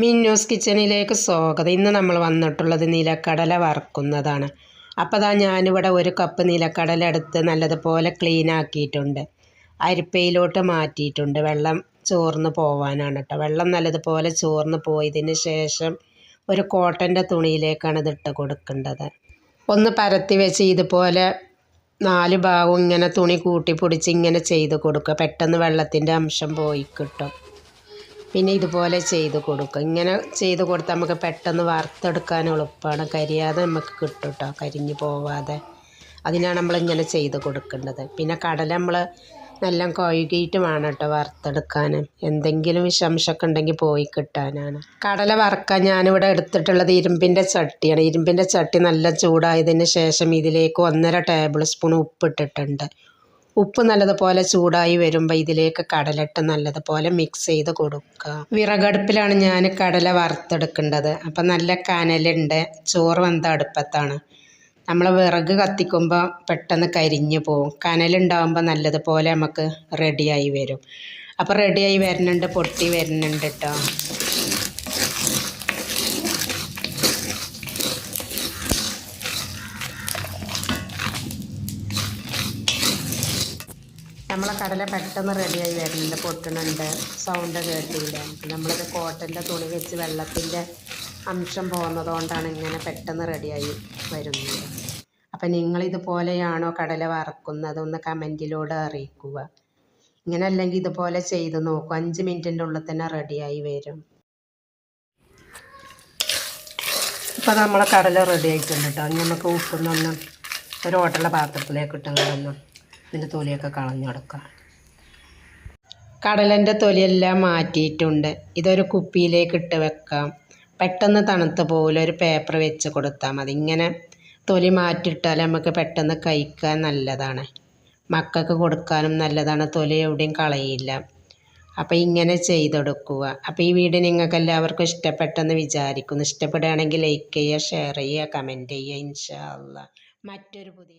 മിന്നൂസ് കിച്ചണിലേക്ക് സ്വാഗതം. ഇന്ന് നമ്മൾ വന്നിട്ടുള്ളത് നിലക്കടല വറക്കുന്നതാണ്. അപ്പോൾ ഞാൻ ഞാനിവിടെ ഒരു കപ്പ് നിലക്കടല എടുത്ത് നല്ലതുപോലെ ക്ലീൻ ആക്കിയിട്ടുണ്ട്. അരിപ്പയിലോട്ട് മാറ്റിയിട്ടുണ്ട്. വെള്ളം ചോർന്ന് പോവാനാണ് കേട്ടോ വെള്ളം നല്ലതുപോലെ ചോർന്ന് പോയതിന് ശേഷം ഒരു കോട്ടന്റെ തുണിയിലേക്കാണ് ഇതിട്ട് കൊടുക്കേണ്ടത്. ഒന്ന് പരത്തി വെച്ച് ഇതുപോലെ നാല് ഭാഗം ഇങ്ങനെ തുണി കൂട്ടി പിടിച്ച് ഇങ്ങനെ ചെയ്ത് കൊടുക്കുക. പെട്ടെന്ന് വെള്ളത്തിന്റെ അംശം പോയി കിട്ടും. പിന്നെ ഇതുപോലെ ചെയ്ത് കൊടുക്കുക ഇങ്ങനെ ചെയ്ത് കൊടുത്താൽ നമുക്ക് പെട്ടെന്ന് വറുത്തെടുക്കാൻ എളുപ്പമാണ് കരിയാതെ നമുക്ക് കിട്ടും കേട്ടോ കരിഞ്ഞു പോവാതെ. അതിനാണ് നമ്മളിങ്ങനെ ചെയ്ത് കൊടുക്കേണ്ടത്. പിന്നെ കടല നമ്മൾ നല്ല കഴുകിയിട്ട് വേണം കേട്ടോ വറുത്തെടുക്കാൻ. എന്തെങ്കിലും വിഷാംശമൊക്കെ ഉണ്ടെങ്കിൽ പോയി കിട്ടാനാണ്. കടല വറുക്കാൻ ഞാനിവിടെ എടുത്തിട്ടുള്ളത് ഇരുമ്പിന്റെ ചട്ടിയാണ്. ഇരുമ്പിന്റെ ചട്ടി നല്ല ചൂടായതിന് ശേഷം ഇതിലേക്ക് ഒന്നര ടേബിൾ സ്പൂൺ ഉപ്പിട്ടിട്ടുണ്ട്. ഉപ്പ് നല്ലതുപോലെ ചൂടായി വരുമ്പോൾ ഇതിലേക്ക് കടലിട്ട് നല്ലതുപോലെ മിക്സ് ചെയ്ത് കൊടുക്കുക. വിറകടുപ്പിലാണ് ഞാൻ കടല വറുത്തെടുക്കേണ്ടത്. അപ്പം നല്ല കനലുണ്ട്. ചോറ് വെന്ത അടുപ്പത്താണ്. നമ്മൾ വിറക് കത്തിക്കുമ്പോൾ പെട്ടെന്ന് കരിഞ്ഞു പോവും. കനലുണ്ടാകുമ്പോൾ നല്ലതുപോലെ നമുക്ക് റെഡിയായി വരും. അപ്പോൾ റെഡിയായി വരുന്നുണ്ട് പൊട്ടി വരുന്നുണ്ട് കേട്ടോ നമ്മളെ കടല പെട്ടെന്ന് റെഡിയായി വരുന്നുണ്ട് പൊട്ടുന്നുണ്ട് സൗണ്ട് കേട്ടില്ല. നമ്മളിത് കോട്ടന്റെ തുണി വെച്ച് വെള്ളത്തിന്റെ അംശം പോകുന്നതുകൊണ്ടാണ് ഇങ്ങനെ പെട്ടെന്ന് റെഡിയായി വരുന്നത്. അപ്പം നിങ്ങളിതുപോലെയാണോ കടല വറക്കുന്നത്? ഒന്ന് കമന്റിലൂടെ അറിയിക്കുക. ഇങ്ങനെ അല്ലെങ്കിൽ ഇതുപോലെ ചെയ്ത് നോക്കും. അഞ്ച് മിനിറ്റിന്റെ ഉള്ളിൽ തന്നെ റെഡിയായി വരും. ഇപ്പം നമ്മളെ കടല റെഡി ആയിട്ടുണ്ട് കേട്ടോ നമുക്ക് ഉപ്പൊന്നൊന്നും ഒരു ഹോട്ടലിലെ പാത്രത്തിലേക്ക് ഇട്ടുകൊണ്ടൊന്നും ഇതിന്റെ തൊലിയൊക്കെ കളഞ്ഞെടുക്കാം കടലന്റെ തൊലിയെല്ലാം മാറ്റിയിട്ടുണ്ട്. ഇതൊരു കുപ്പിയിലേക്ക് ഇട്ട് വെക്കാം. പെട്ടെന്ന് തണുത്ത പോലെ ഒരു പേപ്പർ വെച്ച് കൊടുത്താൽ മതി. ഇങ്ങനെ തൊലി മാറ്റിയിട്ടാൽ നമുക്ക് പെട്ടെന്ന് കഴിക്കാൻ നല്ലതാണ്. മക്കൾക്ക് കൊടുക്കാനും നല്ലതാണ്. തൊലി എവിടെയും കളയില്ല. അപ്പോൾ ഇങ്ങനെ ചെയ്തെടുക്കുക. അപ്പോൾ ഈ വീഡിയോ നിങ്ങൾക്ക് എല്ലാവർക്കും ഇഷ്ടപ്പെട്ടെന്ന് വിചാരിക്കുന്നു. ഇഷ്ടപ്പെടുകയാണെങ്കിൽ ലൈക്ക് ചെയ്യുക ഷെയർ ചെയ്യുക കമന്റ് ചെയ്യുക ഇൻഷാല്ല മറ്റൊരു പുതിയ